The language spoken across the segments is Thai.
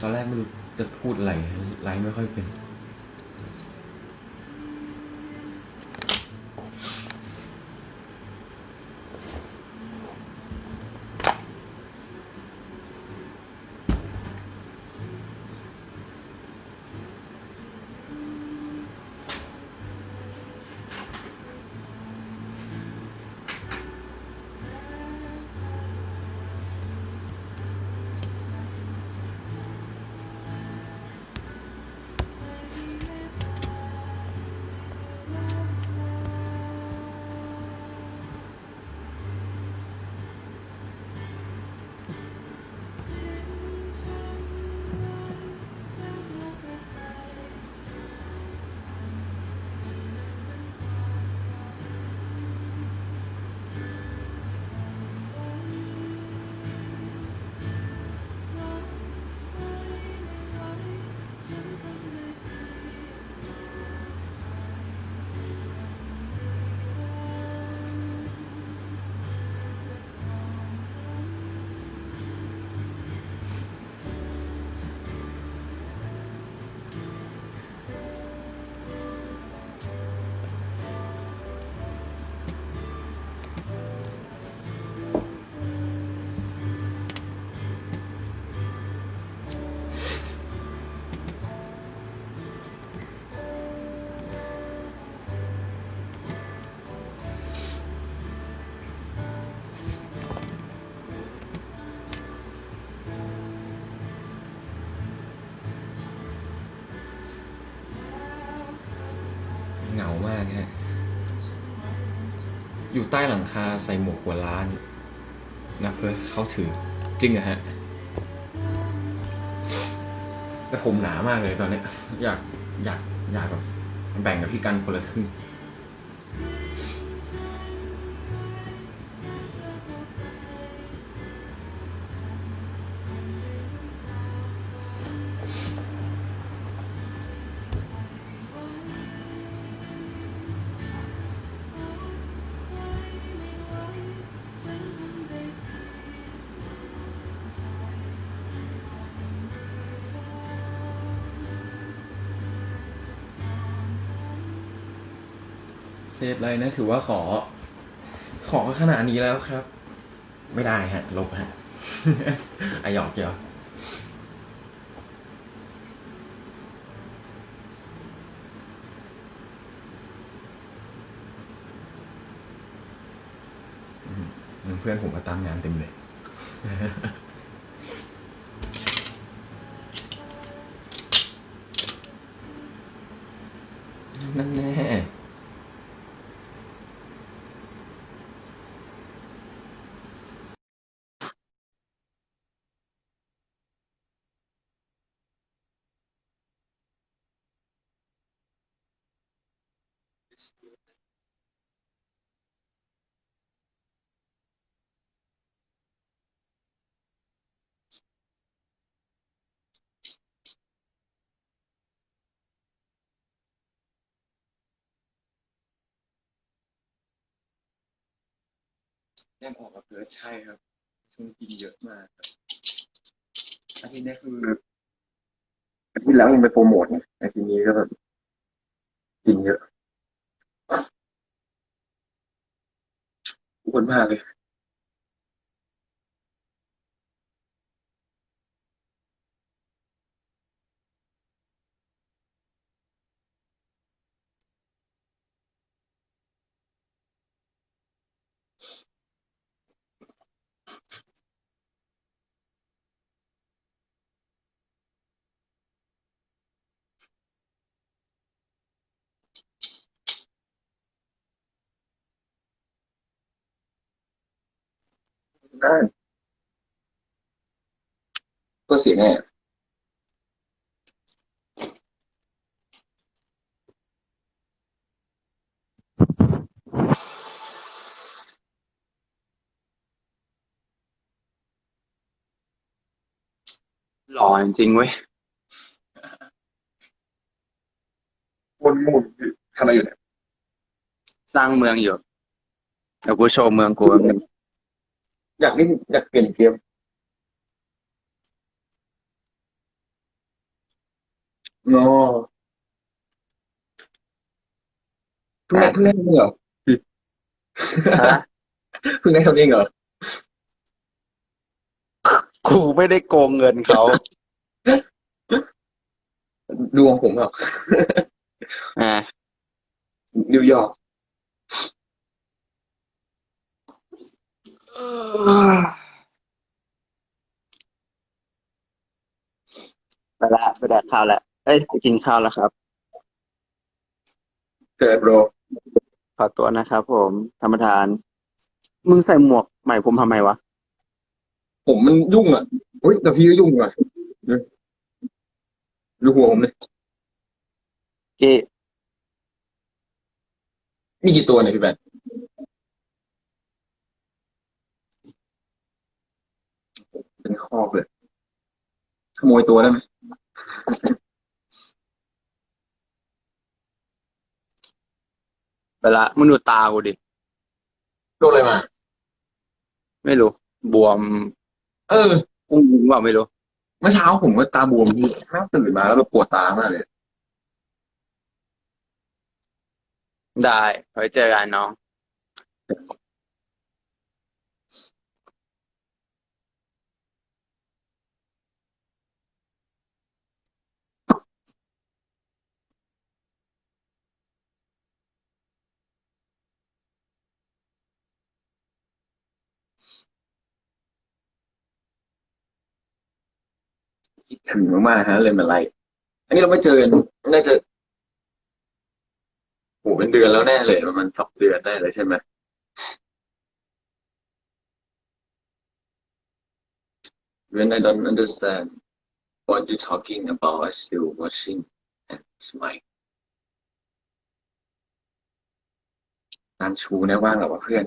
ตอนแรกไม่รู้จะพูดอะไรไลฟ์ไม่ค่อยเป็น ใต้หลังคาใส่หมวกหัวล้านนะเพื่อเขาถือจริงอะฮะ แต่ผมหนามากเลยตอนนี้ อยากอยากอยากแบบแบ่งกับพี่กันคนละครึ่ง เซฟเลยนะ ถือว่าขอ ขอขนาดนี้แล้วครับ ไม่ได้ฮะ ลบฮะอหยอกเกี่ยวอืมเพื่อนผมมาตามงานเต็มเลย นั่นแน่ แยกออกกับเพิร์ชใช่ครับช่วงกินเยอะมากครับอาทิตย์นี้คืออาทิตย์แล้วยังไปโปรโมทไงอาทิตย์นี้ก็แบบกินเยอะ วนมากเลย ได้ก็เสียแน่หล่อจริงๆเว้ยวนหมุนทำอะไรอยู่เนี่ย สร้างเมืองอยู่เดี๋ยวกูโชว์เมืองกูแป๊บนึง อยากเล่นอยากเปลี่ยนเกมงอเพิ่งได้เพิ่งได้ทำเองเหรอฮะเพิ่งได้ทำเองเหรอกูไม่ได้โกงเงินเขา ดวงผมเหรออ่านิวยอร์ก ไปละไปแดกข้าวแล้วเอ้ยไปกินข้าวแล้วครับเจอโบรขอตัวนะครับผมธรรมทาน มึงใส่หมวกใหม่ผมทำไมวะ ผมมันยุ่งอะอุ้ยแต่พี่ก็ยุ่งว่ะดูหัวผมเลยเก้มีกี่ตัวเนี่ยพี่แบทเป็น คอกเลยขโมยตัวได้ไหมไปละมึงดูตากูดิโดนอะไรมา ไม่รู้ บวมเอออุ้งว่าไม่รู้ เมื่อเช้าผมก็ตาบวมพี่แม่งตื่นมาแล้วแบบปวดตามากเลย ได้ไว้เจอกันน้อง คิดถึงมากๆฮะเลยมาไล่อันนี้เราไม่เจอกันน่าจะโหเป็นเดือนแล้วแน่เลยประมาณสองเดือนได้เลยใช่ไหม When I don't understand what you're talking about, I still watching and smile. งานชูนี่ว่างเหรอวะเพื่อน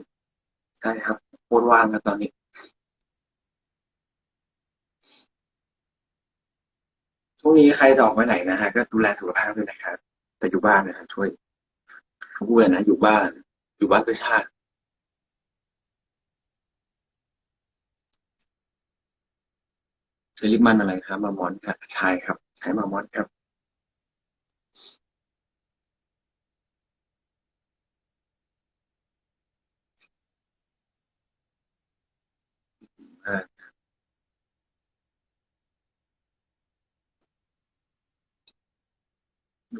ใช่ครับโคตรว่างครับตอนนี้ ช่วงนี้ใครจะออกไปไหนนะฮะ ก็ดูแลสุขภาพด้วยนะครับ แต่อยู่บ้านนะครับช่วยเขาพูดเลยนะ อยู่บ้าน อยู่บ้านเพื่อชาติใช้ลิปมันอะไรครับมามอนครับใช่ครับ ใช้มามอนครับ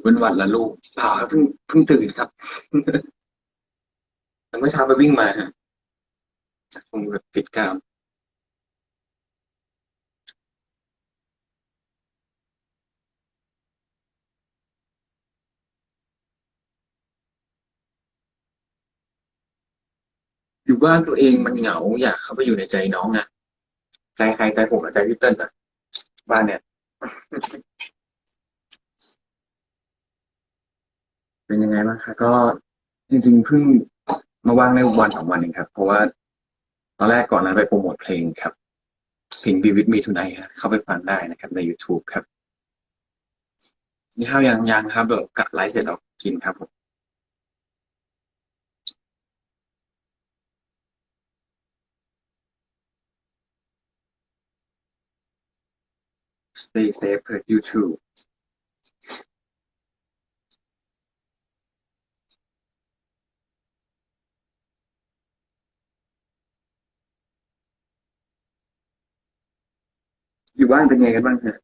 เป็นหวัดละลูกเปล่าเพิ่งเพิ่งตื่นครับแต่เมื่อเช้าไปวิ่งมาคงแบบปิดกามอยู่บ้านตัวเองมันเหงาอยากเข้าไปอยู่ในใจน้องอะใจใครใจผมหรือใจพี่เติ้ลอะบ้านเนี่ย เป็นยังไงบ้างคะก็จริงๆเพิ่งมาว่างในวันสองวันเองครับ เพราะว่าตอนแรกก่อนนั้นไปโปรโมทเพลงครับเพลง Be With Me Tonight ครับเข้าไปฟังได้นะครับ ใน YouTube ครับนี่ข้าวยังยังครับเดี๋ยวกัดไลฟ์เสร็จแล้วกินครับผม Stay safe เพื่ อยู่บ้านเป็นไงกันบ้างฮะ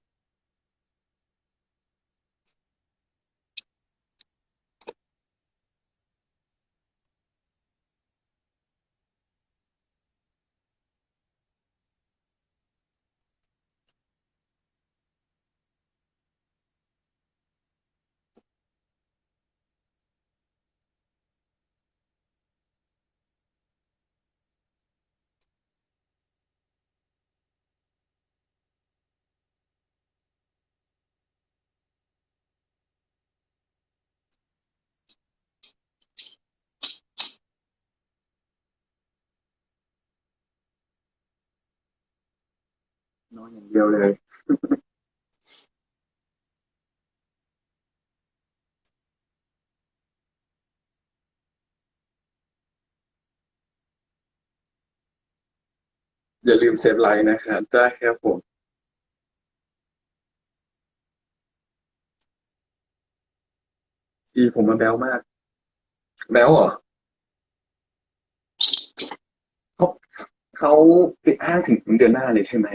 นอนอย่างเดียวเลยอย่าลืมเซฟไลน์นะครับได้ครับผมทีผมมาแบลมาก แบลเหรอเขาเขาไปอ้างถึงเดือนหน้าเลยใช่ไหม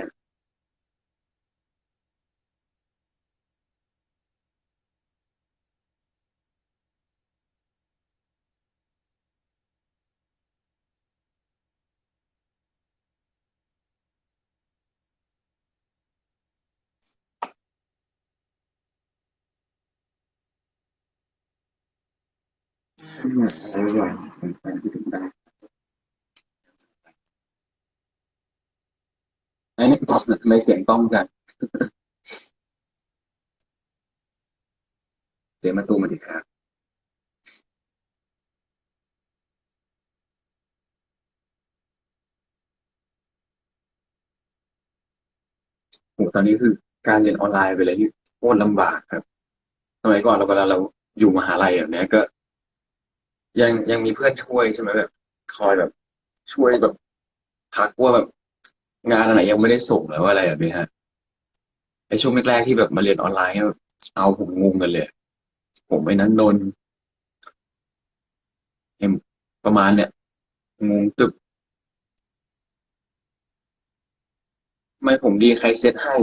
อืมอะไรอร่อยเป็นแฟนที่ถึงได้ไอ้นี่กล้องทำไมเสียงกล้องจังเสียงมาตูมาดิครับโหตอนนี้คือการเรียนออนไลน์ไปเลยที่โคตรลำบากครับสมัยก่อนเราเวลาเราอยู่มหาลัยแบบนี้ก็ ยังยังมีเพื่อนช่วยใช่ไหมแบบคอยแบบ ช่วยแบบทักว่าแบบงานอะไรยังไม่ได้ส่งแล้วอะไรแบบนี้ฮะไอช่วงแรกๆที่แบบมาเรียนออนไลน์เนี่ยเอาผมงงกันเลย ผมไอ้นั้นโดนเอ็มประมาณเนี่ยงงตึบไม่ผมดีใครเซตให้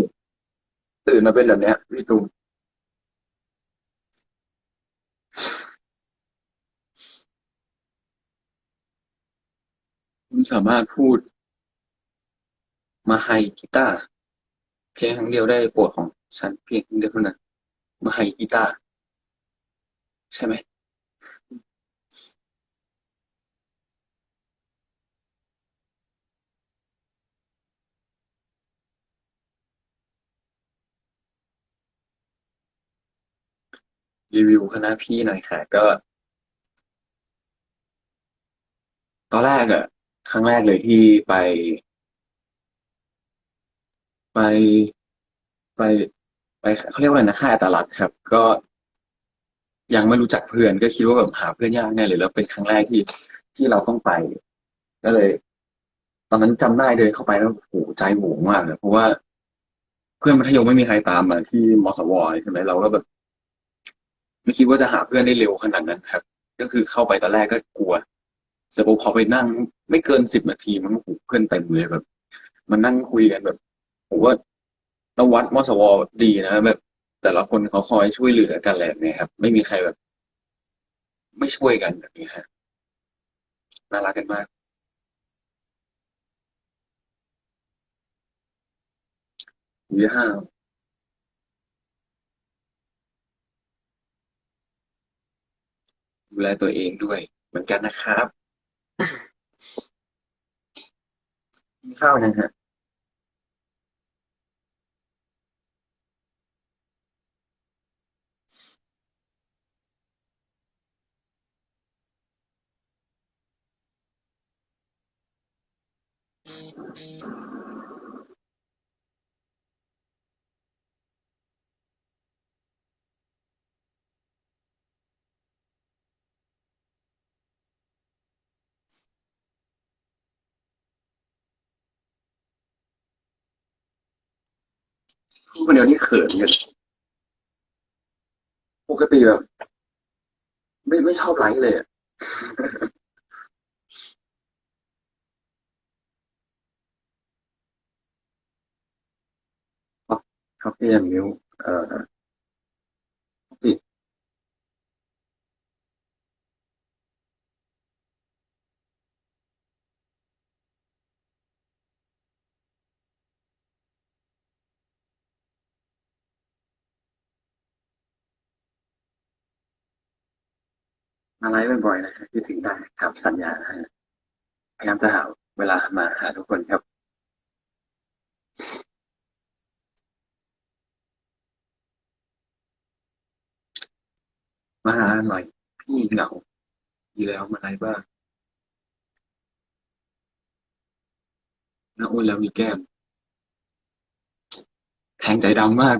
ตื่นมาเป็นแบบเนี้ยพี่ตูน คุณสามารถพูด มาไฮกีตาร์เพียงครั้งเดียวได้โปรดของฉันเพียงครั้งเดียวเท่านั้น มาไฮกีตาร์ใช่ไหมรีวิวคณะพี่หน่อยค่ะ ก็ ตอนแรกอะ ครั้งแรกเลยที่ไป ไปไปไปเขาเรียกว่าอะไรนะค่ายอัตลักษณ์ครับ ก็ยังไม่รู้จักเพื่อนก็คิดว่าแบบหาเพื่อนยากแน่เลยแล้วเป็นครั้งแรกที่ที่เราต้องไป ก็เลย ตอนนั้นจำได้เลยเข้าไปแล้วโหใจโหวงมากเลยเพราะว่าเพื่อนมัธยมไม่มีใครตามมาที่มสวใช่ไหมเราก็แบบ ไม่คิดว่าจะหาเพื่อนได้เร็วขนาดนั้นครับ ก็คือเข้าไปตอนแรกก็กลัว เสร็จปุ๊บพอไปนั่งไม่เกินสิบนาทีมันโอ้โหเพื่อนเต็มเลยแบบมันนั่งคุยกันแบบผมว่านวัดมสวดีนะแบบ แต่ละคนเขาคอยช่วยเหลือกันแหละเนี่ยครับ ไม่มีใครแบบ ไม่ช่วยกันแบบนี้ฮะน่ารักกันมากยี่ห้าดูแลตัวเองด้วย เหมือนกันนะครับ กินข้า พูดคนเดียวนี่เขินกันปกติแบบไม่ไม่ชอบไลฟ์เลยอะครับพี่แอมมิวเอ่อ มาไลฟ์บ่อยๆนะครับคิดถึงได้ครับสัญญาฮะพยายามจะหาเวลามาหาทุกคนครับ มาหาหน่อยพี่เหงาดีแล้วมาไลฟ์บ้างนะอ้วนแล้วมีแก้มแทงใจดำมาก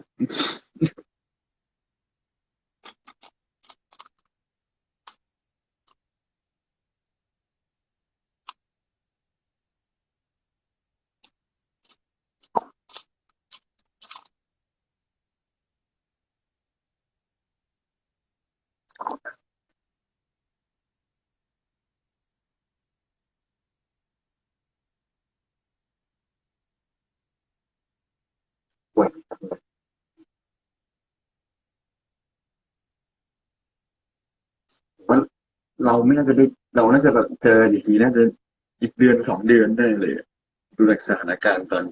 เราไม่น่าจะได้เราน่าจะแบบเจออีกทีน่าจะอีกเดือนสองเดือนได้เลย ดูจากสถานการณ์ตอน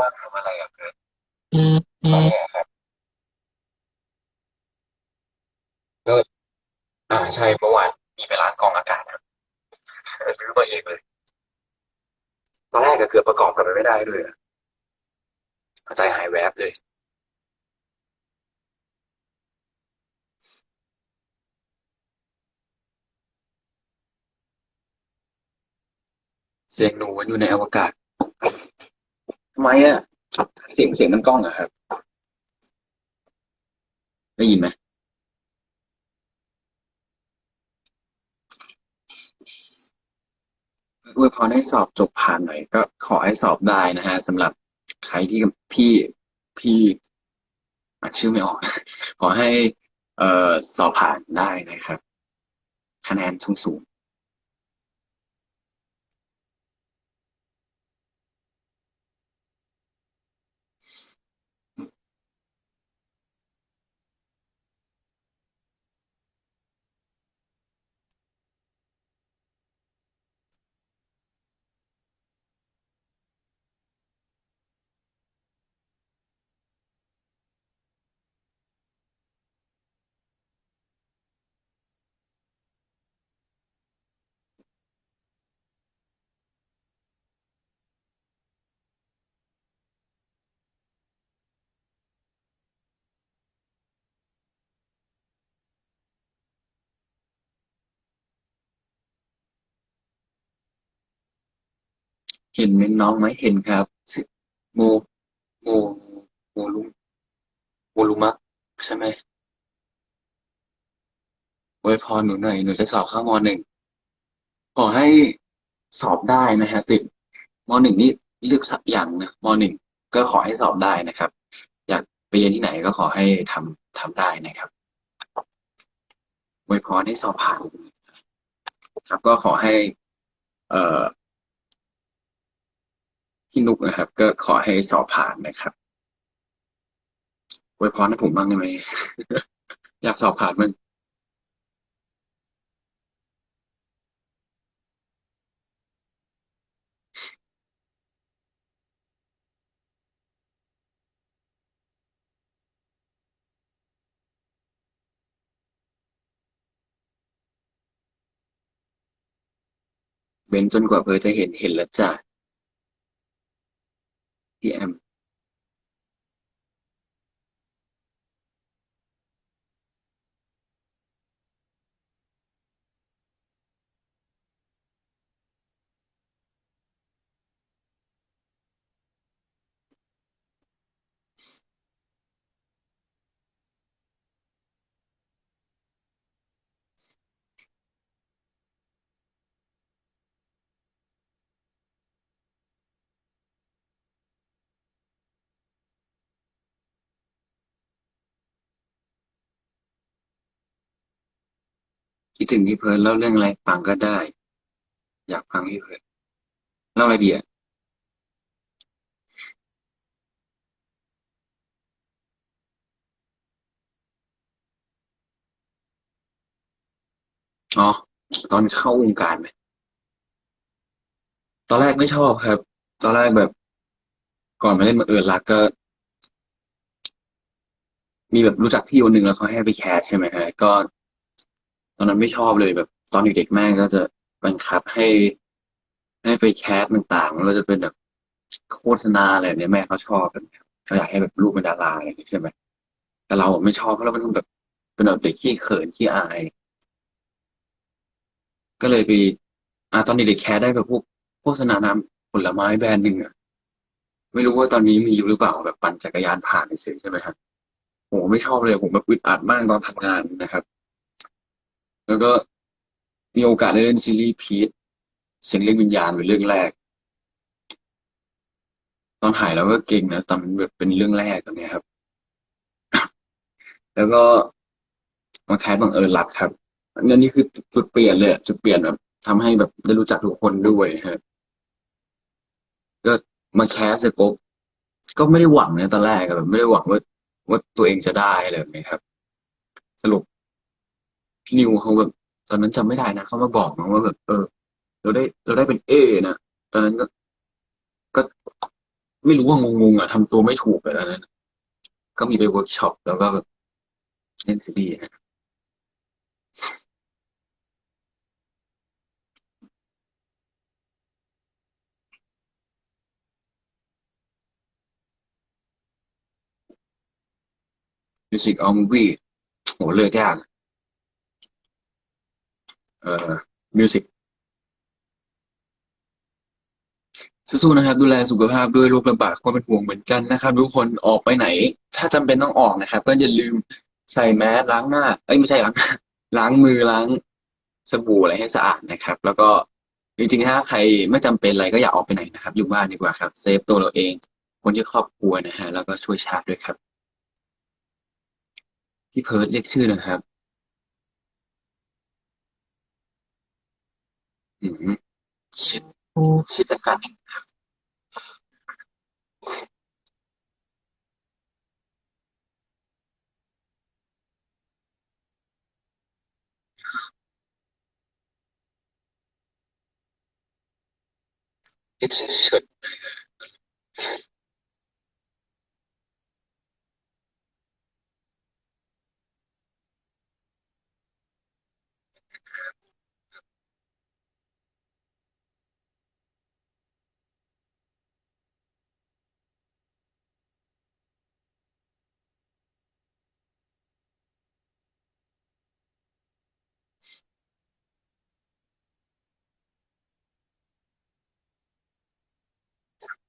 ว่างๆทำอะไรอะเพื่อนตอนนี้ครับก็อ่าใช่เมื่อวานมีไปล้างกรองอากาศครับรื้อมาเองเลยตอนแรกก็เกือบประกอบกันไปไม่ได้ด้วยอะใจหายแวบเลยเสียงหนูอยู่ในอวกาศ ทำไมอะเสียงเสียงมันกล้องอะครับ ได้ยินไหมอวยพรให้สอบจบผ่านหน่อยก็ขอให้สอบได้นะฮะสำหรับใครที่พี่พี่อ่านชื่อไม่ออก ขอให้ เอ่อสอบผ่านได้นะครับ คะแนนสูงสูง เห็นไหมน้องไหมเห็นครับ โม โม โมลุโมลุมะใช่ไหมอวยพรหนูหน่อย หนูจะสอบเข้ามหนึ่ง ขอให้สอบได้นะฮะ ติดมหนึ่งนี่เลือกสักอย่างนะมหนึ่งก็ขอให้สอบได้นะครับ อยากไปเรียนที่ไหนก็ขอให้ทำทำได้นะครับอวยพรให้สอบผ่าน ครับ ก็ขอให้ เอ่อ พี่นุกนะครับ ก็ขอให้สอบผ่านนะครับอวยพรให้ผมบ้างได้ไหม อยากสอบผ่านมั้งเว้นจนกว่าเพอจะเห็นเห็นแล้วจ้ะ พี่ คิดถึงพี่เพิร์ลเล่าเรื่องอะไรฟังก็ได้ อยากฟังพี่เพิร์ลเล่าอะไรดีอะอ๋อตอนเข้าวงการไหมตอนแรกไม่ชอบครับ ตอนแรกแบบ ก่อนมาเล่นมาเอิญรักก็ มีแบบรู้จักพี่คนหนึ่งแล้วเขาให้ไปแคสใช่ไหมฮะก็ ตอนนั้นไม่ชอบเลยแบบ ตอนเด็กๆแม่ก็จะบังคับให้ ให้ไปแคสต่างๆแล้วจะเป็นแบบโฆษณาอะไรเนี้ยแม่เขาชอบกันเขาอยากให้แบบลูกเป็นดาราอะไรอย่างเงี้ใช่ไหมแต่เราไม่ชอบเพราะเราเป็นแบบเป็นแบบเด็กขี้เขินขี้อาย ก็เลยไปอ่าตอนเด็กๆแคสได้แบบพวกโฆษณาน้ำผลไม้แบรนด์หนึ่งอะไม่รู้ว่าตอนนี้มีอยู่หรือเปล่าแบบปั่นจักรยานผ่านเฉยใช่ไหมครับโหไม่ชอบเลยผมแบบอึดอัดมากตอนทำงานนะครับ แล้วก็มีโอกาสได้เล่นซีรีส์พีทเสียงเรียกวิญญาณเป็นเรื่องแรก ตอนถ่ายแล้วก็เก่งนะตอนมันแบบเป็นเรื่องแรกตรงนี้ครับ แล้วก็มาแคสบังเอิญรักครับอันนี้คือจุดเปลี่ยนเลยจุดเปลี่ยนแบบทำให้แบบได้รู้จักทุกคนด้วยครับก็มาแคสเสร็จปุ๊บก็ไม่ได้หวังนะตอนแรกแบบไม่ได้หวังว่าว่าตัวเองจะได้อะไรแบบนี้ครับ สรุป พี่นิวเขาแบบ ตอนนั้นจำไม่ได้นะเขามาบอกนะว่าแบบ เออ เราได้เราได้เป็นเอนะตอนนั้นก็ ก็ไม่รู้ว่างงๆอะทำตัวไม่ถูกเลยตอนนั้นก็มีไปเวิร์กช็อปแล้วก็แบบเล่นซีรีส์นะมิวสิกออมูวี่โหเลือกยากอ่อ มิวสิกสู้ๆนะครับ ดูแลสุขภาพด้วยโรคระบาดก็เป็นห่วงเหมือนกันนะครับ ทุกคนออกไปไหน ถ้าจำเป็นต้องออกนะครับ ก็อย่าลืมใส่แมสล้างหน้า เอ้ยไม่ใช่ล้างหน้าล้างมือล้างสบู่อะไรให้สะอาดนะครับ แล้วก็จริงๆถ้าใครไม่จำเป็นอะไรก็อย่าออกไปไหนนะครับ อยู่บ้านดีกว่าครับ เซฟตัวเราเอง คนที่ครอบครัวนะฮะแล้วก็ช่วยชาติด้วยครับ พี่เพิร์ดเรียกชื่อนะครับ อืมชิดชิดอาการเรียกชื่อเฉิด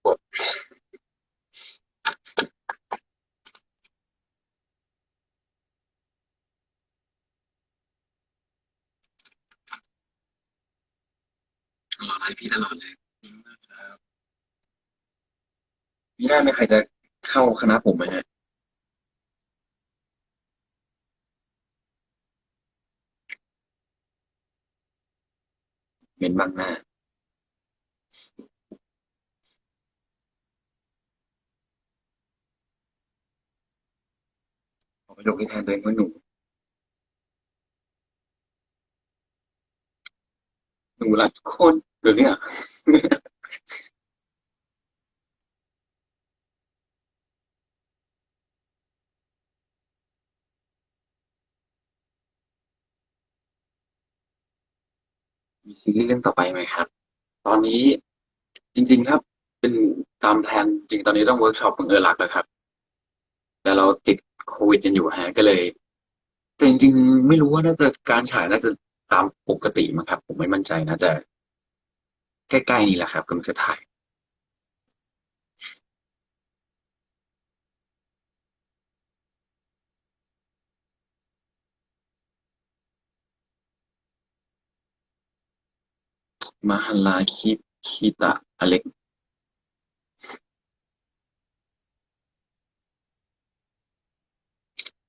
กดรอ ไลฟ์พี่ตลอดเลยครับมีหน้าไมีใครจะเข้าคณะผมไหมฮะเมนบางหน้าขอประโยคที่แทนตัวเองว่าหนูหนูรักทุกคน ดี๋ยวเนี้ยมีซีรีส์เรื่องต่อไปไหมครับ ตอนนี้จริงๆถ้าเป็นตามแพลนจริงตอนนี้ต้องเวิร์กช็อปบังเอิญรักแล้วครับ แต่เราติดโควิดกันอยู่ฮะก็เลย แต่จริงๆ ไม่รู้ว่าน่าจะการฉายน่าจะตามปกติมั้งครับ ผมไม่มั่นใจนะแต่ ใกล้ๆนี่แหละครับกำลังจะถ่ายมหลาคิคิตะอเล็ก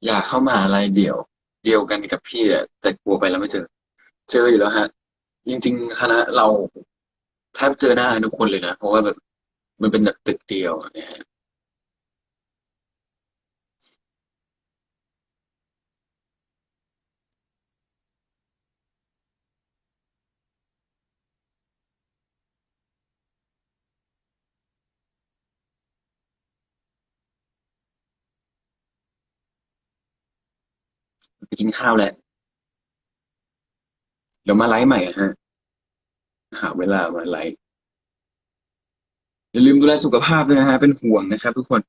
อยากเข้ามหาลัยเดี่ยว เดียวกันกับพี่แต่กลัวไปแล้วไม่เจอ เจออยู่แล้วฮะ จริง ๆ คณะเรา แทบเจอหน้าทุกคนเลยนะ เพราะว่าแบบมันเป็นแบบตึกเดียวเนี่ยไปกินข้าวแหละเดี๋ยวมาไลฟ์ใหม่อะฮะ หาเวลามาไลฟ์อย่าลืมดูแลสุขภาพด้วยนะฮะเป็นห่วงนะครับ ทุกคน